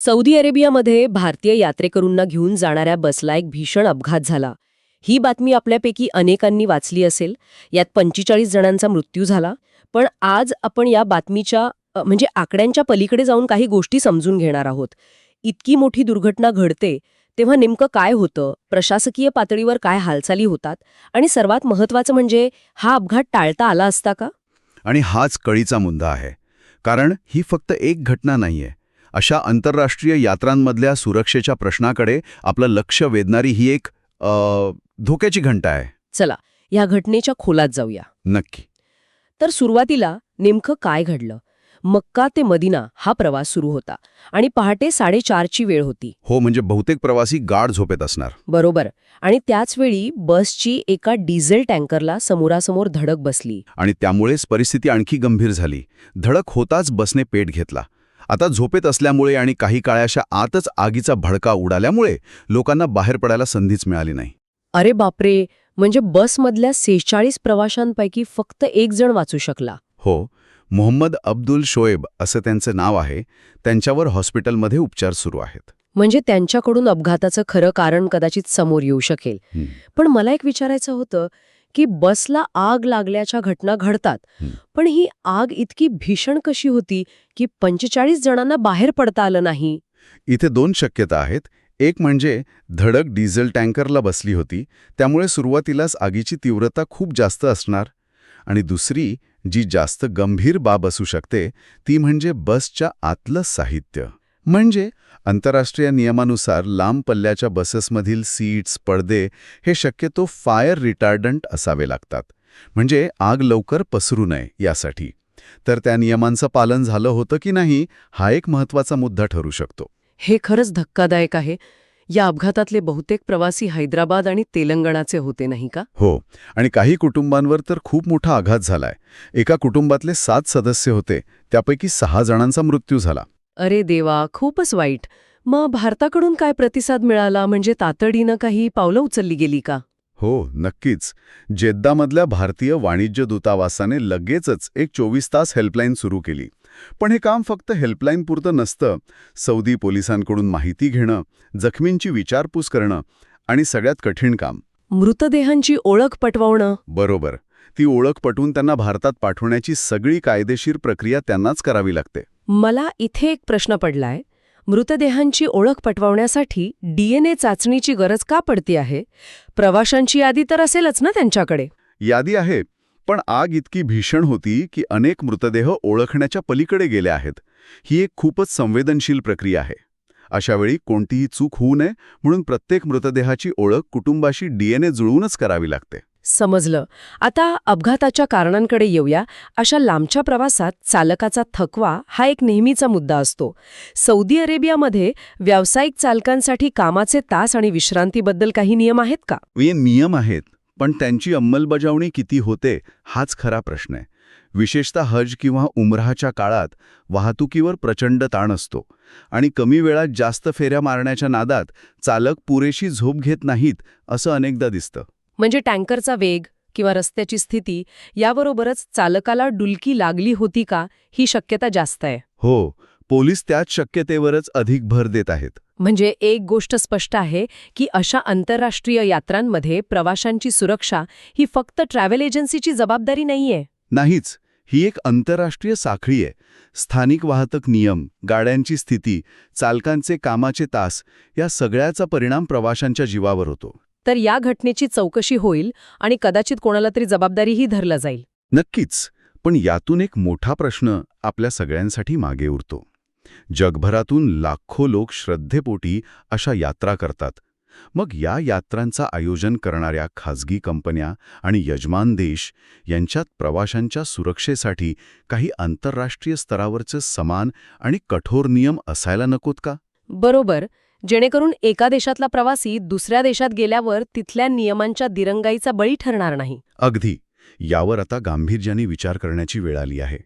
Saudi अरेबियामध्ये भारतीय यात्रेकरूंना घेऊन जाणाऱ्या बसला एक भीषण अपघात झाला. ही बातमी आपल्यापैकी अनेकांनी वाचली असेल. यात पंचेचाळीस जणांचा मृत्यू झाला. पण आज आपण या बातमीच्या म्हणजे आकड्यांच्या पलीकडे जाऊन काही गोष्टी समजून घेणार आहोत. इतकी मोठी दुर्घटना घडते तेव्हा नेमकं काय होतं? प्रशासकीय पातळीवर काय हालचाली होतात? आणि सर्वात महत्वाचं म्हणजे हा अपघात टाळता आला असता का? आणि हाच कळीचा मुद्दा आहे. कारण ही फक्त एक घटना नाहीये. अशा आंतरराष्ट्रीय यात्रांमधल्या सुरक्षेच्या प्रश्नाकडे आपलं लक्ष वेधणारी ही एक धोक्याची घंटा आहे. चला या घटनेच्या खोलात जाऊया. नक्की. तर सुरुवातीला नेमकं काय घडलं? मक्का ते मदिना हा प्रवास सुरू होता आणि पहाटे साडेचारची वेळ होती. हो म्हणजे बहुतेक प्रवासी गाढ झोपेत असणार. बरोबर. आणि त्याच वेळी बसची एका डिझेल टँकरला समोरासमोर धडक बसली. आणि त्यामुळेच परिस्थिती आणखी गंभीर झाली. धडक होताच बसने पेट घेतला. आता झोपेत असल्यामुळे आणि काही काळाच्या आतच आगीचा भडका उडाल्यामुळे लोकांना बाहेर पडायला संधीच मिळाली नाही. अरे बापरे! म्हणजे बसमधल्या सेहेचाळीस प्रवाशांपैकी फक्त एक जण वाचू शकला. हो मोहम्मद अब्दुल शोएब असं त्यांचं नाव आहे. त्यांच्यावर हॉस्पिटलमध्ये उपचार सुरू आहेत. म्हणजे त्यांच्याकडून अपघाताचं खरं कारण कदाचित समोर येऊ शकेल. पण मला एक विचारायचं होतं की बसला आग लागल्याच्या घटना घडतात. पण ही आग इतकी भीषण कशी होती की पंचेचाळीस जणांना बाहेर पडता आलं नाही? इथे दोन शक्यता आहेत. एक म्हणजे धडक डिझेल टँकरला बसली होती. त्यामुळे सुरुवातीलाच आगीची तीव्रता खूप जास्त असणार. आणि दुसरी जी जास्त गंभीर बाब असू शकते ती म्हणजे बसच्या आतलं साहित्य. म्हणजे आंतरराष्ट्रीय नियमानुसार लांब पल्ल्याच्या बसेसमधील सीट्स पडदे हे शक्यतो फायर रिटार्डंट असावे लागतात. म्हणजे आग लवकर पसरू नये यासाठी. तर त्या नियमांचं पालन झालं होतं की नाही हा एक महत्त्वाचा मुद्दा ठरू शकतो. हे खरंच धक्कादायक आहे. या अपघातातले बहुतेक प्रवासी हैदराबाद आणि तेलंगणाचे होते नाही का? हो. आणि काही कुटुंबांवर तर खूप मोठा आघात झालाय. एका कुटुंबातले सात सदस्य होते. त्यापैकी सहा जणांचा मृत्यू झाला. अरे देवा खूपच वाईट. मग भारताकडून काय प्रतिसाद मिळाला? म्हणजे तातडीनं काही पावलं उचलली गेली का? हो नक्कीच. जेद्दामधल्या भारतीय वाणिज्य दूतावासाने लगेचच एक चोवीस तास हेल्पलाईन सुरू केली. पण हे काम फक्त हेल्पलाईन पुरतं नसतं. सौदी पोलिसांकडून माहिती घेणं जखमींची विचारपूस करणं आणि सगळ्यात कठीण काम. मृतदेहांची ओळख पटवणं. बरोबर. ती ओळख पटवून त्यांना भारतात पाठवण्याची सगळी कायदेशीर प्रक्रिया त्यांनाच करावी लागते. मला इथे एक प्रश्न पडलाय. मृतदेहांची ओळख पटवण्यासाठी डीएनए चाचणीची गरज का पडती आहे? प्रवाशांची यादी तर असेलच ना त्यांच्याकडे. यादी आहे पण आग इतकी भीषण होती की अनेक मृतदेह ओळखण्याच्या पलीकडे गेले आहेत. ही एक खूपच संवेदनशील प्रक्रिया आहे. अशावेळी कोणतीही चूक होऊ नये म्हणून प्रत्येक मृतदेहाची ओळख कुटुंबाशी डीएनए जुळवूनच करावी लागते. समजलं. आता अपघाताच्या कारणांकडे येऊया. अशा लांबच्या प्रवासात चालकाचा थकवा हा एक नेहमीचा मुद्दा असतो. सौदी अरेबियामध्ये व्यावसायिक चालकांसाठी कामाचे तास आणि विश्रांतीबद्दल काही नियम आहेत का? हे नियम आहेत पण त्यांची अंमलबजावणी किती होते हाच खरा प्रश्न आहे. विशेषतः हज किंवा उमराहाच्या काळात वाहतुकीवर प्रचंड ताण असतो आणि कमी वेळात जास्त फेऱ्या मारण्याच्या नादात चालक पुरेशी झोप घेत नाहीत असं अनेकदा दिसतं. म्हणजे टँकरचा वेग किंवा रस्त्याची स्थिती याबरोबरच चालकाला डुलकी लागली होती का ही शक्यता जास्त आहे. हो पोलीस त्याच शक्यतेवरच अधिक भर देत आहेत. म्हणजे एक गोष्ट स्पष्ट आहे की अशा आंतरराष्ट्रीय यात्रांमध्ये प्रवाशांची सुरक्षा ही फक्त ट्रॅव्हल एजन्सीची जबाबदारी नाहीये. नाहीच ही एक आंतरराष्ट्रीय साखळी आहे. स्थानिक वाहतूक नियम गाड्यांची स्थिती चालकांचे कामाचे तास या सगळ्याचा परिणाम प्रवाशांच्या जीवावर होतो. तर या घटनेची चौकशी होईल आणि कदाचित कोणाला तरी जबाबदारीही धरला जाईल. नक्कीच. पण यातून एक मोठा प्रश्न आपल्या सगळ्यांसाठी मागे उरतो. जगभरातून लाखो लोक श्रद्धेपोटी अशा यात्रा करतात. मग या यात्रांचा आयोजन करणाऱ्या खाजगी कंपन्या आणि यजमान देश यांच्यात प्रवाशांच्या सुरक्षेसाठी काही आंतरराष्ट्रीय स्तरावरचे समान आणि कठोर नियम असायला नकोत का? बरोबर. जेणेकरून एका देशातला प्रवासी दुसऱ्या देशात गेल्यावर तिथल्या नियमांच्या दिरंगाईचा बळी ठरणार नाही. अगदी. यावर आता गांभीर्याने विचार करण्याची वेळ आली आहे.